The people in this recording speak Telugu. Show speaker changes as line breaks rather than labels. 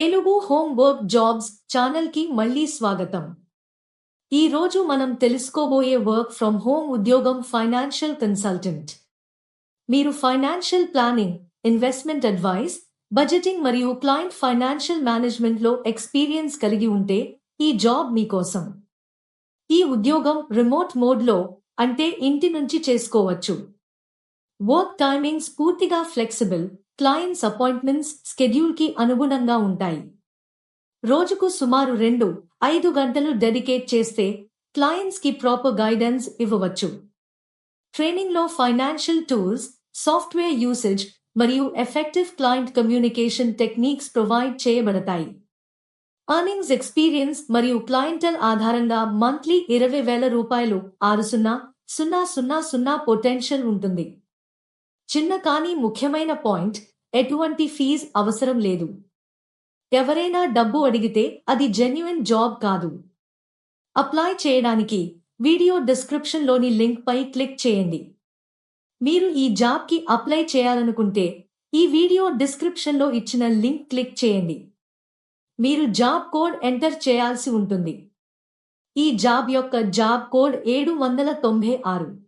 తెలుగు హోమ్ వర్క్ జాబ్స్ ఛానల్కి మళ్ళీ స్వాగతం. ఈ రోజు మనం తెలుసుకోబోయే వర్క్ ఫ్రమ్ హోమ్ ఉద్యోగం ఫైనాన్షియల్ కన్సల్టెంట్. మీరు financial planning investment advice budgeting మరియు క్లయింట్ ఫైనాన్షియల్ మేనేజ్మెంట్లో ఎక్స్పీరియన్స్ కలిగి ఉంటే ఈ జాబ్ మీకోసం ఈ ఉద్యోగం రిమోట్ మోడ్లో అంటే ఇంటి నుంచి చేసుకోవచ్చు. వర్క్ టైమింగ్స్ పూర్తిగా ఫ్లెక్సిబుల్ క్లయింట్స్ అపాయింట్మెంట్స్ స్కెడ్యూల్కి అనుగుణంగా ఉంటాయి. రోజుకు సుమారు రెండు ఐదు గంటలు డెడికేట్ చేస్తే క్లయింట్స్కి ప్రాపర్ గైడెన్స్ ఇవ్వవచ్చు. ట్రైనింగ్లో ఫైనాన్షియల్ టూల్స్ సాఫ్ట్వేర్ యూసేజ్ మరియు effective client communication techniques provide చేయబడతాయి. అర్నింగ్స్ ఎక్స్పీరియన్స్ మరియు క్లయింటల్ ఆధారంగా మంత్లీ ఇరవై వేల రూపాయలు ఆరు సున్నా సున్నా సున్నా సున్నా పొటెన్షియల్ ఉంటుంది. చిన్న కానీ ముఖ్యమైన పాయింట్ ఎటువంటి ఫీజ్ అవసరం లేదు. ఎవరైనా డబ్బు అడిగితే అది జెన్యున్ జాబ్ కాదు. అప్లై చేయడానికి వీడియో డిస్క్రిప్షన్లోని లింక్పై క్లిక్ చేయండి. మీరు ఈ జాబ్కి అప్లై చేయాలనుకుంటే ఈ వీడియో డిస్క్రిప్షన్లో ఇచ్చిన లింక్ క్లిక్ చేయండి. మీరు జాబ్ కోడ్ ఎంటర్ చేయాల్సి ఉంటుంది. ఈ జాబ్ యొక్క జాబ్ కోడ్ ఏడు వందల తొంభై ఆరు.